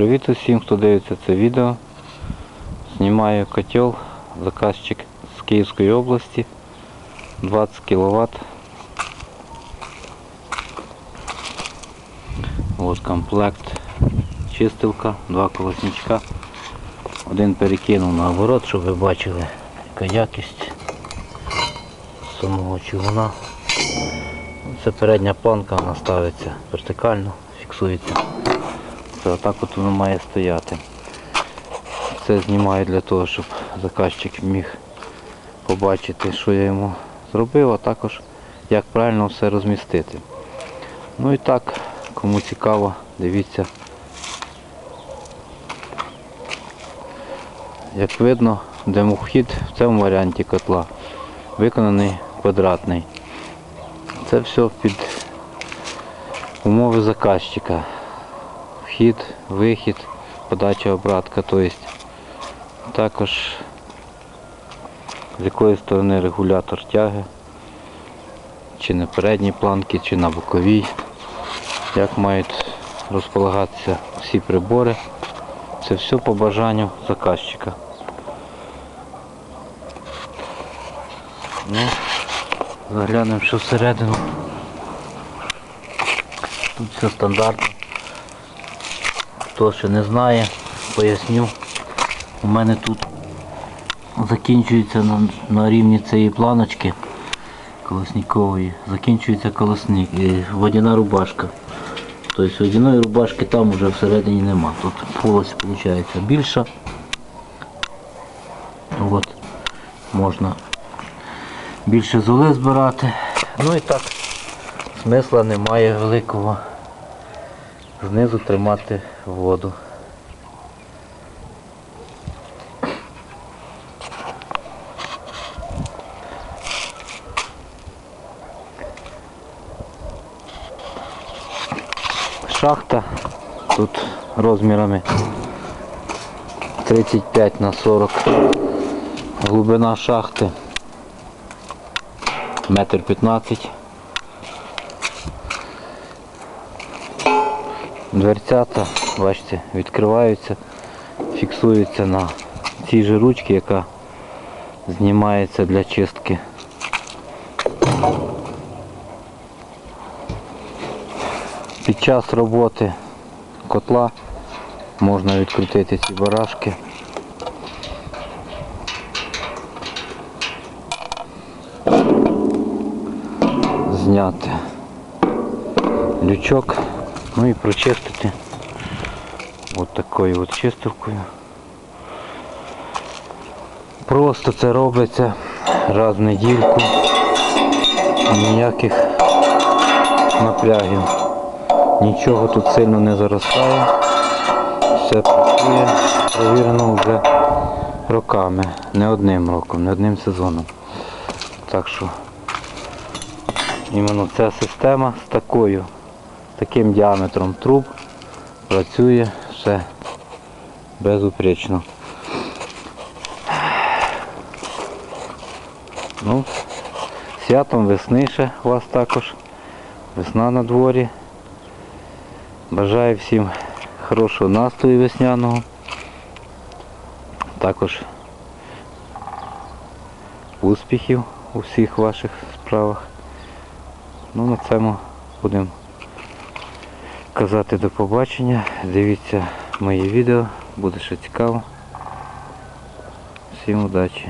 Привіт усім, хто дивиться це відео. Знімаю котел, заказчик з Київської області, 20 кВт. Ось комплект, чистилка, два колосничка. Один перекинув наоборот, щоб ви бачили, яка якість самого човна. Це передня планка, вона ставиться вертикально, фіксується. Це отак от воно має стояти. Це знімаю для того, щоб заказчик міг побачити, що я йому зробив, а також як правильно все розмістити. Ну і так, кому цікаво, дивіться. Як видно, димохід в цьому варіанті котла виконаний квадратний. Це все під умови заказчика. Вхід, вихід, подача обратка, тобто також з якої сторони регулятор тяги, чи на передній планці, чи на боковій, як мають розполагатися всі прибори. Це все по бажанню заказчика. Ну, заглянемо що всередину. Тут все стандартно. Хто ще не знає, поясню. У мене тут закінчується на, на рівні цієї планочки колосникової, закінчується колосник, і водяна рубашка. Тобто водяної рубашки там вже всередині нема. Тут полость виходить більша. От, можна більше золи збирати. Ну і так, смисла немає великого знизу тримати воду. Шахта тут розмірами 35 на 40. Глибина шахти метр 15. Дверцята, бачите, відкриваються, фіксуються на цій же ручці, яка знімається для чистки. Під час роботи котла можна відкрутити ці барашки. Зняти лючок, ну і прочистити от такою от чистовкою. Просто це робиться раз в недільку, ніяких напрягів. Нічого тут сильно не заростає. Все працює, провірено вже роками, не одним роком, не одним сезоном. Так що іменно ця система з такою, таким діаметром труб працює все безупречно. Ну, святом весни ще у вас також. Весна на дворі. Бажаю всім хорошого настрою весняного. Також успіхів у всіх ваших справах. Ну на цьому будемо казати до побачення. Дивіться мої відео, буде ще цікаво. Всім удачі!